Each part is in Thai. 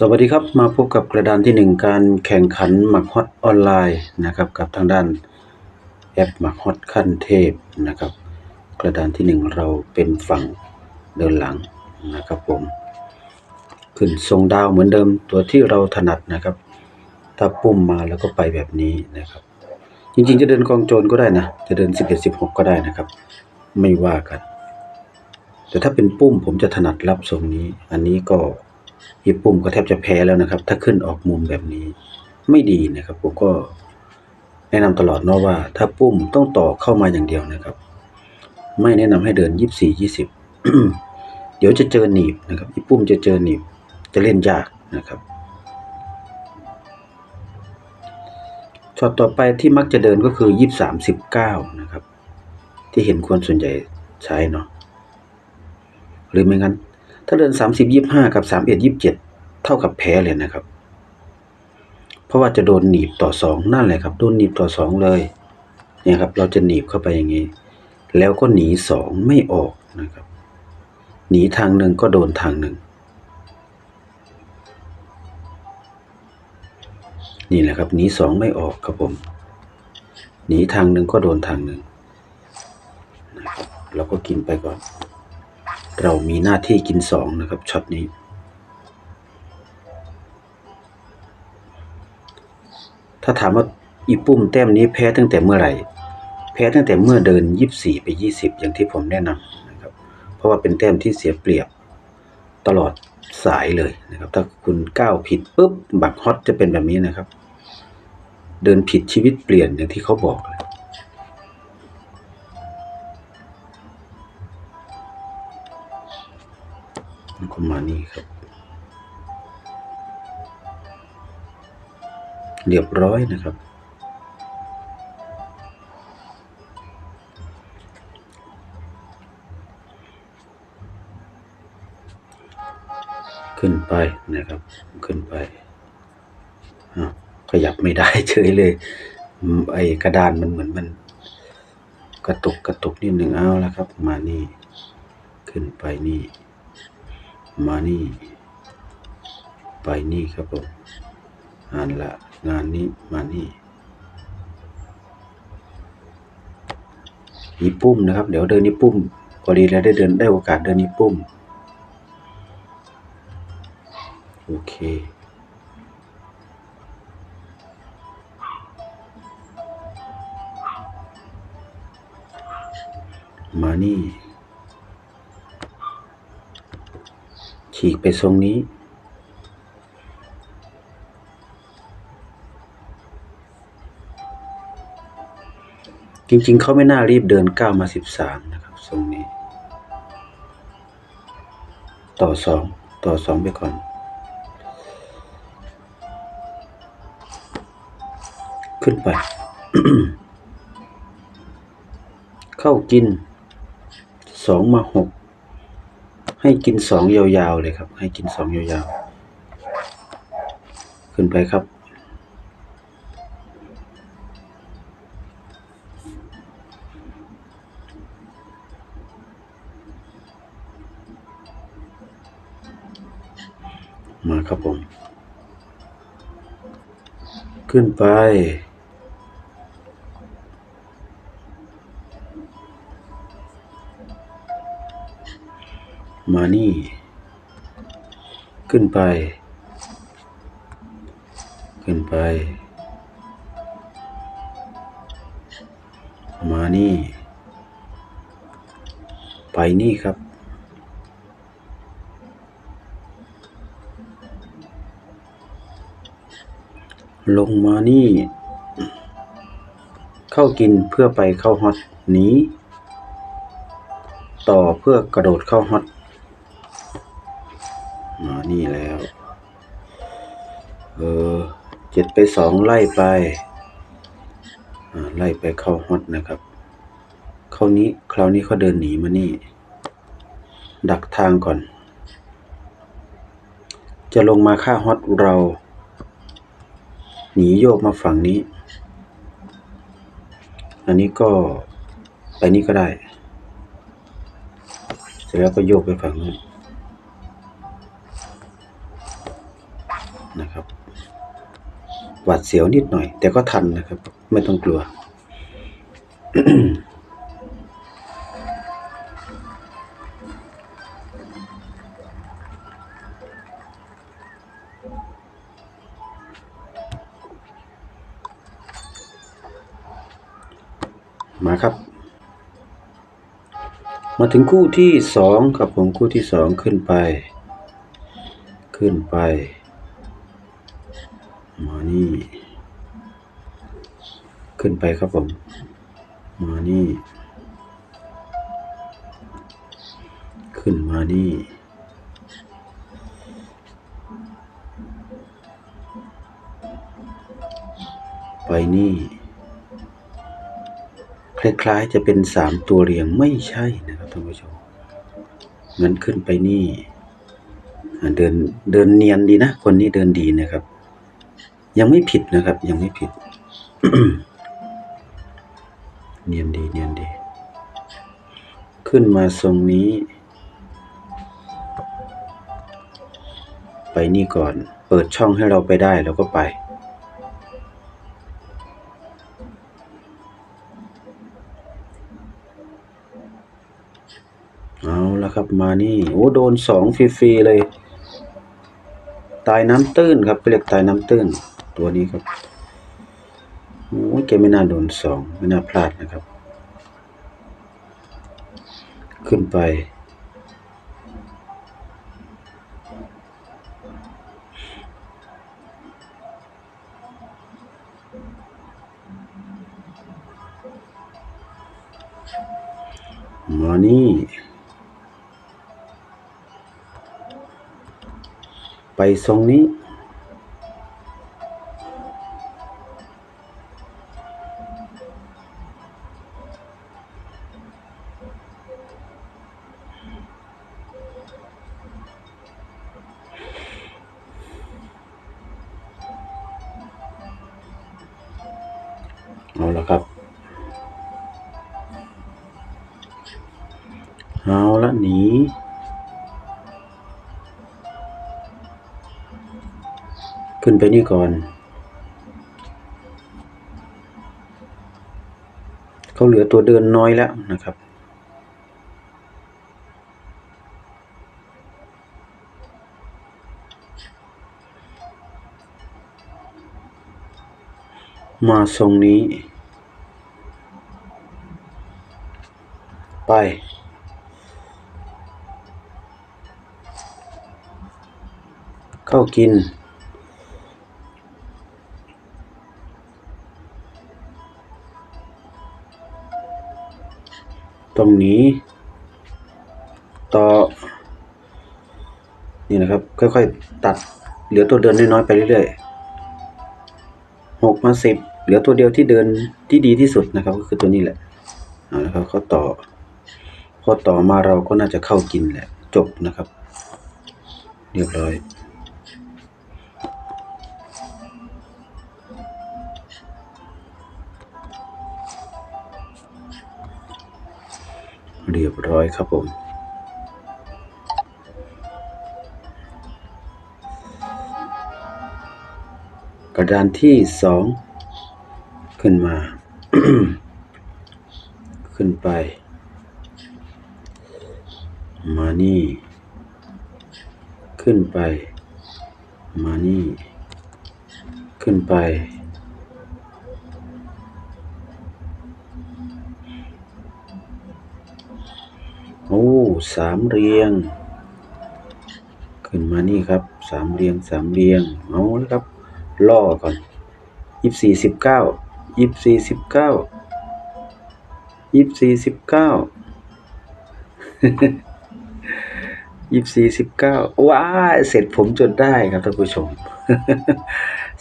สวัสดีครับมาพบกับกระดานที่หนึ่งการแข่งขันหมักฮอตออนไลน์นะครับกับทางด้านแอปหมักฮอตขั้นเทพนะครับ กระดานที่หนึ่งเราเป็นฝั่งเดินหลังนะครับผม ขึ้นทรงดาวเหมือนเดิมตัวที่เราถนัดนะครับถ้าปุ่มมาแล้วก็ไปแบบนี้นะครับ จริงๆ จะเดินกองโจรก็ได้นะ จะเดิน 11 16 ก็ได้นะครับ ไม่ว่ากัน แต่ถ้าเป็นปุ้มผมจะถนัดรับทรงนี้ อันนี้ก็ หยิบปุ่มก็แทบจะแพ้แล้วนะครับ ถ้าขึ้นออกมุมแบบนี้ ไม่ดีนะครับผมก็แนะนำตลอดเนาะว่า ถ้าปุ้มต้องต่อเข้ามาอย่างเดียวนะครับ ไม่แนะนำให้เดิน24 20เดี๋ยวจะเจอหนีบนะครับอีปุ้มจะเจอหนีบจะเล่นยากนะครับช็อตต่อไปที่มักจะเดินก็คือยี่สามสิบเก้านะครับ ที่เห็นคนส่วนใหญ่ใช้เนาะหรือไม่งั้น ถ้าเดินสามสิบยี่ห้ากับสามเอ็ดยี่สิบเจ็ดเท่ากับแพ้เลยนะครับ เพราะว่าจะโดนหนีบต่อสองนั่นแหละครับ โดนหนีบต่อสองเลย เนี่ยครับ เราจะหนีบเข้าไปอย่างนี้ แล้วก็หนีสองไม่ออกนะครับ หนีทางหนึ่งก็โดนทางหนึ่ง นี่แหละครับ หนีสองไม่ออกครับผม หนีทางหนึ่งก็โดนทางหนึ่งนะครับเราก็กินไปก่อน เรามีหน้าที่กินสองนะครับช็อตนี้ ถ้าถามว่าอีปุ่มแต้มนี้แพ้ตั้งแต่เมื่อไหร่ แพ้ตั้งแต่เมื่อเดินยี่สี่ไปยี่สิบอย่างที่ผมแนะนำนะครับ เพราะว่าเป็นแต้มที่เสียเปรียบตลอดสายเลยนะครับ ถ้าคุณก้าวผิดปุ๊บ บักฮอตจะเป็นแบบนี้นะครับ เดินผิดชีวิตเปลี่ยนอย่างที่เขาบอกเลย แล้วก็มาณนี่ครับ เรียบร้อยนะครับ ขึ้นไปนะครับ ขึ้นไปขยับไม่ได้เฉยเลย ไอ้กระดานมันเหมือนมัน กระตุกกระตุกนิดหนึ่งเอาแล้วครับ มานี่ ขึ้นไปนี่ มานี่ ไปนี่ครับผมอ่านละงานนี้มานี่นี่ปุ้มนะครับ เดี๋ยวเดินนี่ปุ้มพอดีแล้วได้เดินได้โอกาสเดินนี่ปุ้มโอเคมานี่ ฉีกไปทรงนี้ จริง ๆ เขาไม่น่ารีบเดินก้าวมาสิบสามนะครับทรงนี้ ต่อสองต่อสองไปก่อน ขึ้นไป เข้ากินสองมาหก ให้กินสองยาวๆเลยครับ ให้กินสองยาวๆ ขึ้นไปครับ มาครับผม ขึ้นไป มานี่ ขึ้นไป ขึ้นไป มานี่ ไปนี่ครับ ลงมานี่ เข้ากินเพื่อไปเข้าฮอตหนีต่อเพื่อกระโดดเข้าฮอต เจ็ดไปสองไล่ไปไล่ไปเข้าฮอตนะครับคราวนี้คราวนี้เขาเดินหนีมานี่ ดักทางก่อน จะลงมาฆ่าฮอตเรา หนีโยกมาฝั่งนี้ อันนี้ก็ไปนี่ก็ได้ เสร็จแล้วก็โยกไปฝั่งนู้น หวาดเสียวนิดหน่อย แต่ก็ทันนะครับ ไม่ต้องกลัว มาครับ มาถึงคู่ที่สองครับผมคู่ที่สองขึ้นไป ขึ้นไป มานี่ ขึ้นไปครับผม มานี่ ขึ้นมานี่ ไปนี่ คล้ายๆจะเป็นสามตัวเรียงไม่ใช่นะครับท่านผู้ชมงั้นขึ้นไปนี่ เดินเดินเนียนดีนะ คนนี้เดินดีนะครับ ยังไม่ผิดนะครับ ยังไม่ผิด เนียนดี เนียนดี ขึ้นมาทรงนี้ ไปนี่ก่อน เปิดช่องให้เราไปได้เราก็ไป เอาละครับมานี่ โอ้ โดนสองฟรี ๆ เลย ตายน้ำตื้นครับเรียกตายน้ำตื้น ตัวนี้ครับโอ้ยแกไม่น่าโดนสองไม่น่าพลาดนะครับ ขึ้นไป มานี่ไปทรงนี้ ขึ้นไปนี่ก่อน เขาเหลือตัวเดินน้อยแล้วนะครับ มาทรงนี้ ไปเข้ากิน ตรงนี้ ต่อ นี่นะครับ ค่อยๆ ตัดเหลือตัวเดินน้อยๆไปเรื่อยๆหกมาสิบเหลือตัวเดียวที่เดินที่ดีที่สุดนะครับ ก็คือตัวนี้แหละเอาละครับเขาต่อ พอต่อมาเราก็น่าจะเข้ากินแหละ จบนะครับ เรียบร้อย เรียบร้อยครับผมกระดานที่สองขึ้นมา ขึ้นไป มานี่ ขึ้นไป มานี่ ขึ้นไป สามเรียง ขึ้นมานี่ครับสามเรียงสามเรียงเอาแล้วครับล่อก่อนยี่สี่สิบเก้ายี่สี่สิบเก้ายี่สี่สิบเก้ายี่สี่สิบเก้าว้าเสร็จผมจนได้ครับท่านผู้ชม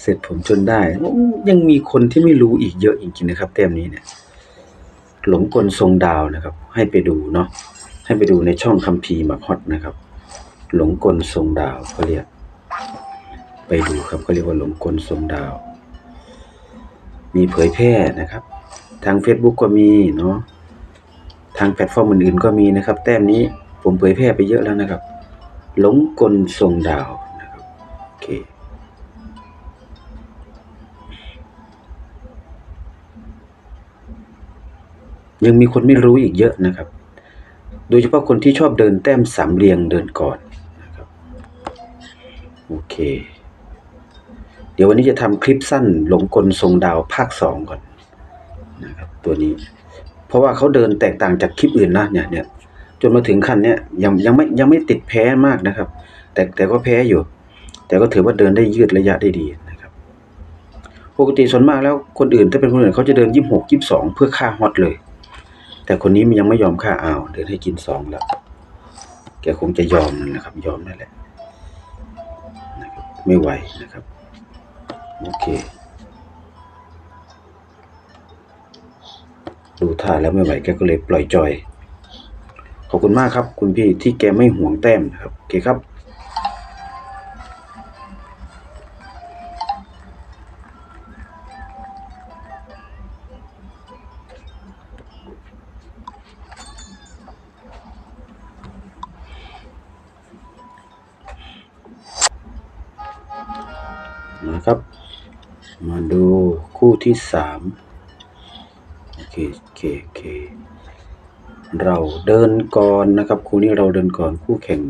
เสร็จผมจนได้ ยังมีคนที่ไม่รู้อีกเยอะจริงๆนะครับแต้มนี้เนี่ย หลงกลทรงดาวนะครับ ให้ไปดูเนาะ ให้ไปดูในช่องคัมภีร์มักฮอตนะครับ หลงกลทรงดาวเขาเรียก ไปดูครับเขาเรียกว่าหลงกลทรงดาว มีเผยแพร่นะครับ ทาง Facebook ก็มีเนาะทางแพลตฟอร์มอื่นๆก็มีนะครับ แต้มนี้ผมเผยแพร่ไปเยอะแล้วนะครับ หลงกลทรงดาวนะครับโอเคยังมีคนไม่รู้อีกเยอะนะครับ โดยเฉพาะคนที่ชอบเดินแต้มสามเหลี่ยงเดินก่อนนะครับโอเค เดี๋ยววันนี้จะทำคลิปสั้นหลงกลทรงดาวภาคสองก่อนนะครับตัวนี้ เพราะว่าเขาเดินแตกต่างจากคลิปอื่นนะเนี่ยเนี่ยจนมาถึงขั้นเนี้ยยังยังไม่ยังไม่ติดแพ้มากนะครับ แต่แต่ก็แพ้อยู่ แต่ก็ถือว่าเดินได้ยืดระยะได้ดีนะครับปกติส่วนมากแล้วคนอื่นถ้าเป็นคนอื่นเขาจะเดินยี่สิบหกยี่สิบสองเพื่อค่าฮอตเลย แต่คนนี้มันยังไม่ยอมค่าอ้าวเดินให้กินสองแล้ว แกคงจะยอมนั่นแหละครับ ยอมนั่นแหละนะครับไม่ไหวนะครับ โอเค ดูท่าแล้วไม่ไหวแกก็เลยปล่อยจอย ขอบคุณมากครับ คุณพี่ที่แกไม่ห่วงแต้มนะครับโอเคครับ ที่สามโอเคโอเคโอเคเราเดินก่อนนะครับ คู่นี้เราเดินก่อนคู่แข่ง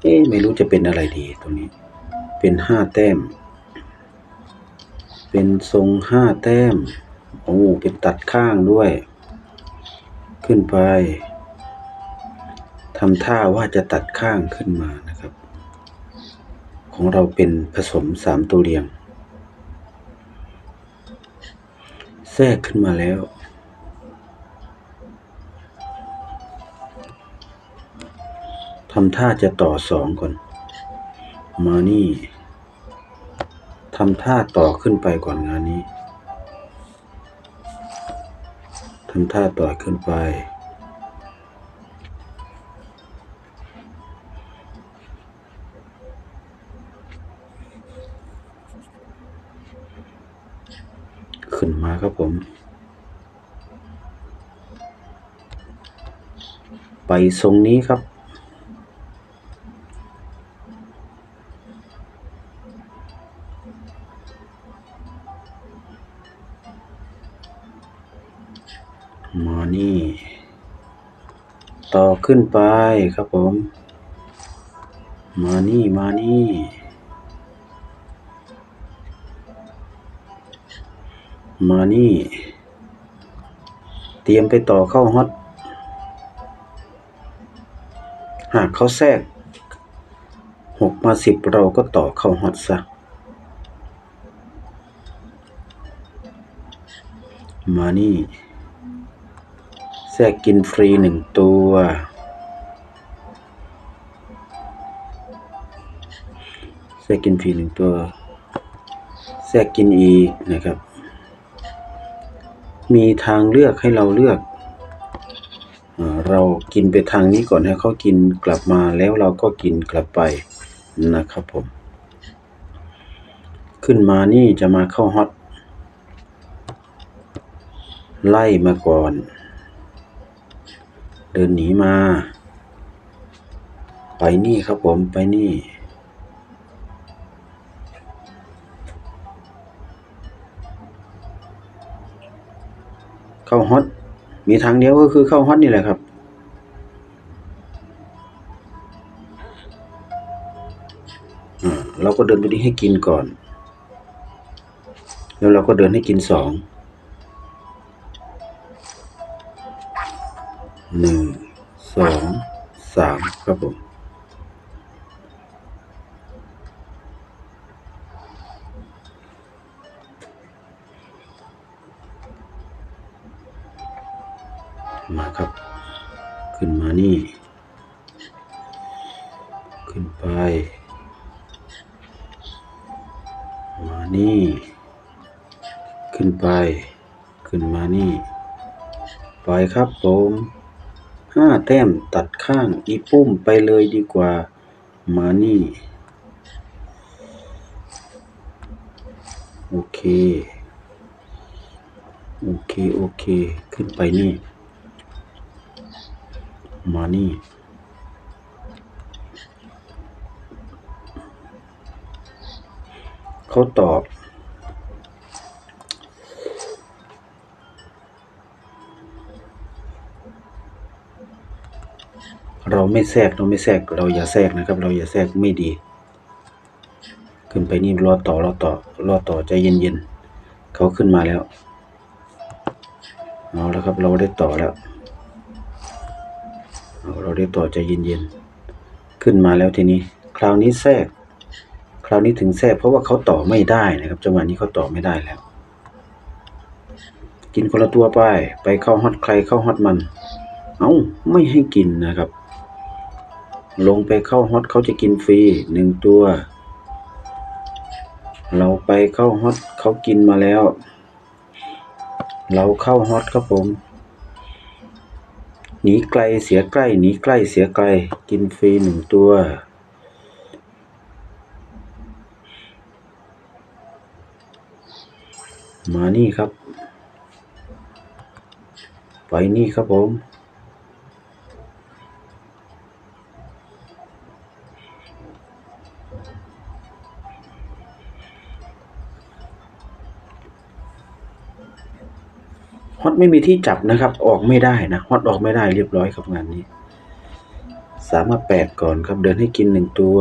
เอ๊ไม่รู้จะเป็นอะไรดีตรงนี้ เป็นห้าแต้ม เป็นทรงห้าแต้มโอ้เป็นตัดข้างด้วย ขึ้นไปทำท่าว่าจะตัดข้างขึ้นมานะครับ ของเราเป็นผสมสามตัวเรียง แทรกขึ้นมาแล้ว ทำท่าจะต่อสองก่อน มานี่ ทำท่าต่อขึ้นไปก่อนงานนี้ ทำท่าต่อขึ้นไป ขึ้นมาครับผม ไปทรงนี้ครับ มานี่ ต่อขึ้นไปครับผม มานี่ มานี่ มานี่ เตรียมไปต่อเข้าฮอต หากเขาแทรกหกมาสิบเราก็ต่อเข้าฮอตซะ มานี่ แทรกกินฟรีหนึ่งตัวแทรกกินฟรีหนึ่งตัวแทรกกินอีกนะครับ มีทางเลือกให้เราเลือกเอเรากินไปทางนี้ก่อนให้เขากินกลับมาแล้วเราก็กินกลับไปนะครับผม ขึ้นมานี่จะมาเข้าฮอตไล่มาก่อน เดินหนีมา ไปนี่ครับผมไปนี่ ข้าฮอตมีทางเดียวก็คือเข้าฮอตนี่แหละครับอ่าเราก็เดินไปที่ให้กินก่อน แล้วเราก็เดินให้กินสองหนึ่งสองสามครับผม มาครับ ขึ้นมานี่ ขึ้นไป มานี่ ขึ้นไป ขึ้นมานี่ ไปครับผมห้าแต้มตัดข้างอีปุ้มไปเลยดีกว่า มานี่ โอเค โอเค โอเค ขึ้นไปนี่ มอนี่เขาตอบ เราไม่แทรกเราไม่แทรกเราอย่าแทรกนะครับ เราอย่าแทรกไม่ดี ขึ้นไปนี่รอต่อรอต่อรอต่อใจเย็นๆเขาขึ้นมาแล้วเอาแล้วครับเราได้ต่อแล้ว เอาเราได้ต่อใจเย็นๆ ขึ้นมาแล้วทีนี้ คราวนี้แทรก คราวนี้ถึงแทรกเพราะว่าเขาต่อไม่ได้นะครับ จังหวะนี้เขาต่อไม่ได้แล้ว กินคนละตัวไป ไปเข้าฮอตใครเข้าฮอตมัน เอา้าไม่ให้กินนะครับ ลงไปเข้าฮอตเขาจะกินฟรีหนึ่งตัว เราไปเข้าฮอตเขากินมาแล้ว เราเข้าฮอตครับผม หนีไกลเสียใกล้หนีใกล้เสียไกล กินฟรีหนึ่งตัว มานี่ครับ ไปนี่ครับผม ไม่มีที่จับนะครับ ออกไม่ได้นะฮอตออกไม่ได้เรียบร้อยครับงานนี้สามารถแปดก่อนครับเดินให้กินหนึ่งตัว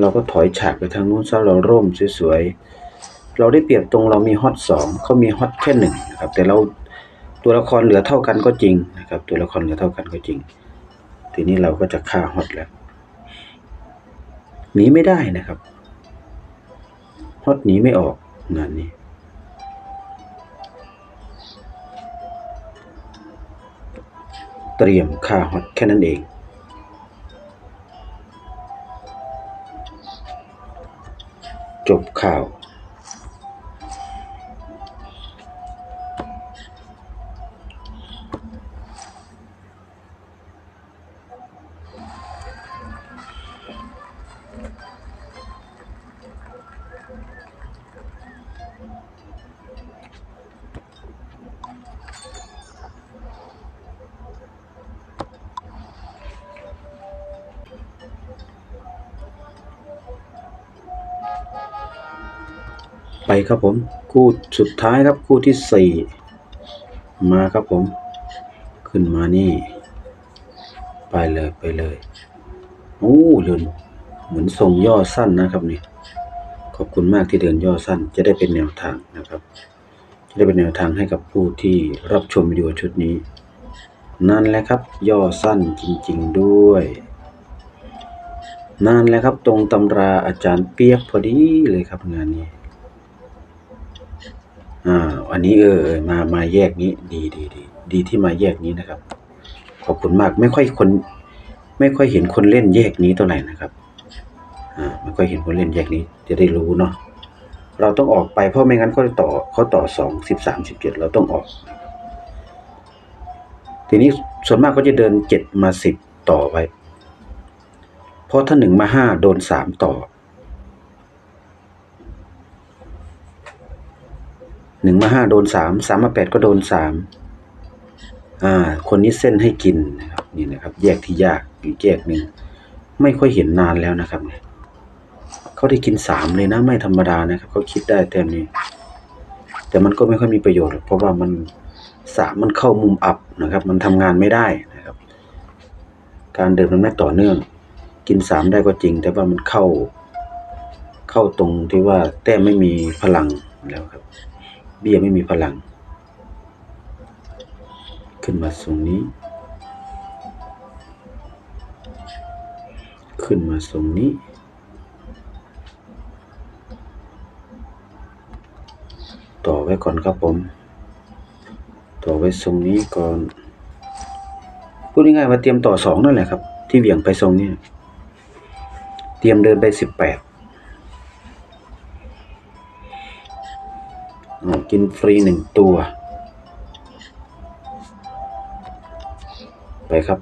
เราก็ถอยฉากไปทางนู้นซะเราร่มสวยๆเราได้เปรียบตรงเรามีฮอตสองเขามีฮอตแค่หนึ่งนะครับ แต่เราตัวละครเหลือเท่ากันก็จริงนะครับ ตัวละครเหลือเท่ากันก็จริง ทีนี้เราก็จะฆ่าฮอตแล้วหนีไม่ได้นะครับฮอตหนีไม่ออกงานนี้ เตรียมค่าฮอตแค่นั้นเอง จบข่าว ไปครับผม คู่สุดท้ายครับคู่ที่สี่มาครับผม ขึ้นมานี่ ไปเลยไปเลยโอ้เดินเหมือนทรงย่อสั้นนะครับนี่ขอบคุณมากที่เดินย่อสั้น จะได้เป็นแนวทางนะครับ จะได้เป็นแนวทางให้กับผู้ที่รับชมวิดีโอชุดนี้ นั่นแหละครับ ย่อสั้นจริง ๆด้วยนั่นแหละครับ ตรงตำราอาจารย์เปียกพอดีเลยครับงานนี้ อ่า อันนี้เออ มามาแยกนี้ ดีดีดีดีที่มาแยกนี้นะครับ ขอบคุณมากไม่ค่อยคน ไม่ค่อยเห็นคนเล่นแยกนี้เท่าไหร่นะครับ อ่าไม่ค่อยเห็นคนเล่นแยกนี้ จะได้รู้เนาะเราต้องออกไปเพราะไม่งั้นเขาต่อเขาต่อสองสิบสามสิบเจ็ดเราต้องออก ทีนี้ส่วนมากก็จะเดินเจ็ดมาสิบต่อไว้เพราะถ้าหนึ่งมาห้าโดนสามต่อ หนึ่งมาห้าโดนสามสามมาแปดก็โดนสามอ่า คนนี้เส้นให้กินนะครับนี่นะครับ แยกที่ยากอีกแยกหนึ่งไม่ค่อยเห็นนานแล้วนะครับเนี่ยเขาได้กินสามเลยนะไม่ธรรมดานะครับเขาคิดได้แต้มนี้ แต่มันก็ไม่ค่อยมีประโยชน์ เพราะว่ามันสามมันเข้ามุมอับนะครับ มันทำงานไม่ได้นะครับ การเดินมันไม่ต่อเนื่อง กินสามได้ก็จริง แต่ว่ามันเข้า เข้าตรงที่ว่าแต้มไม่มีพลังแล้วครับ เบี้ยไม่มีพลัง ขึ้นมาตรงนี้ ขึ้นมาตรงนี้ ต่อไว้ก่อนครับผม ต่อไว้ตรงนี้ก่อนพูดง่ายๆว่าเตรียมต่อสองนั่นแหละครับ ที่เหวี่ยงไปทรงนี้ เตรียมเดินไปสิบแปด กินฟรีหนึ่งตัว ไปครับ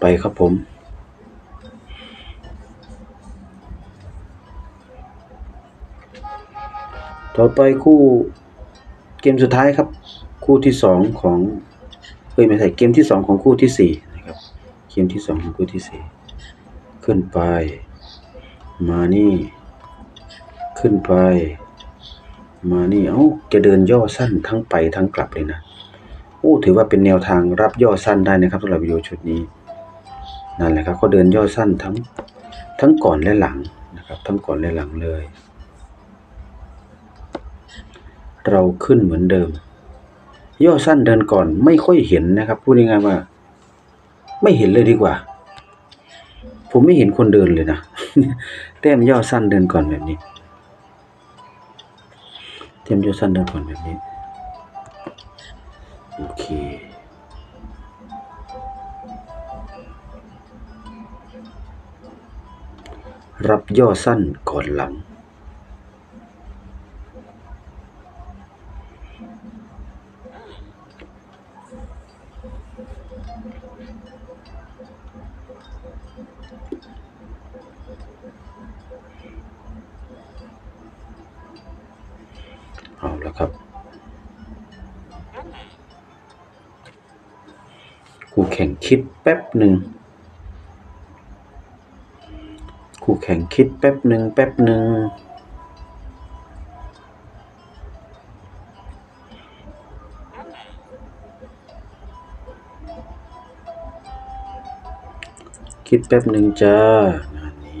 ไปครับผมต่อไปคู่เกมสุดท้ายครับ คู่ที่สองของเอ้ยไม่ใช่เกมที่สองของคู่ที่สี่นะครับ เกมที่สองของคู่ที่สี่ขึ้นไป มานี่ ขึ้นไป มานี่เอ้าแกเดินย่อสั้นทั้งไปทั้งกลับเลยนะโอ้ถือว่าเป็นแนวทางรับย่อสั้นได้นะครับสำหรับวิดีโอชุดนี้นั่นแหละครับเขาเดินย่อสั้นทั้งทั้งก่อนและหลังนะครับ ทั้งก่อนและหลังเลย เราขึ้นเหมือนเดิม ย่อสั้นเดินก่อนไม่ค่อยเห็นนะครับ พูดง่ายๆว่า ไม่เห็นเลยดีกว่า ผมไม่เห็นคนเดินเลยนะแต้มย่อสั้นเดินก่อนแบบนี้แต้มย่อสั้นเดินก่อนแบบนี้โอเครับย่อสั้นก่อนหลัง เอาละครับ คู่แข่งคิดแป๊บหนึ่งคู่แข่งคิดแป๊บหนึ่งแป๊บหนึ่งคิดแป๊บหนึ่งจ้างานนี้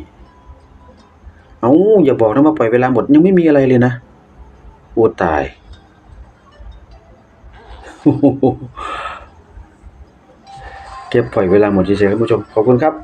เอาอย่าบอกนะว่าปล่อยเวลาหมดยังไม่มีอะไรเลยนะ ผู้ตาย เก็บปล่อยเวลาหมดเฉยๆครับผู้ชม ขอบคุณครับ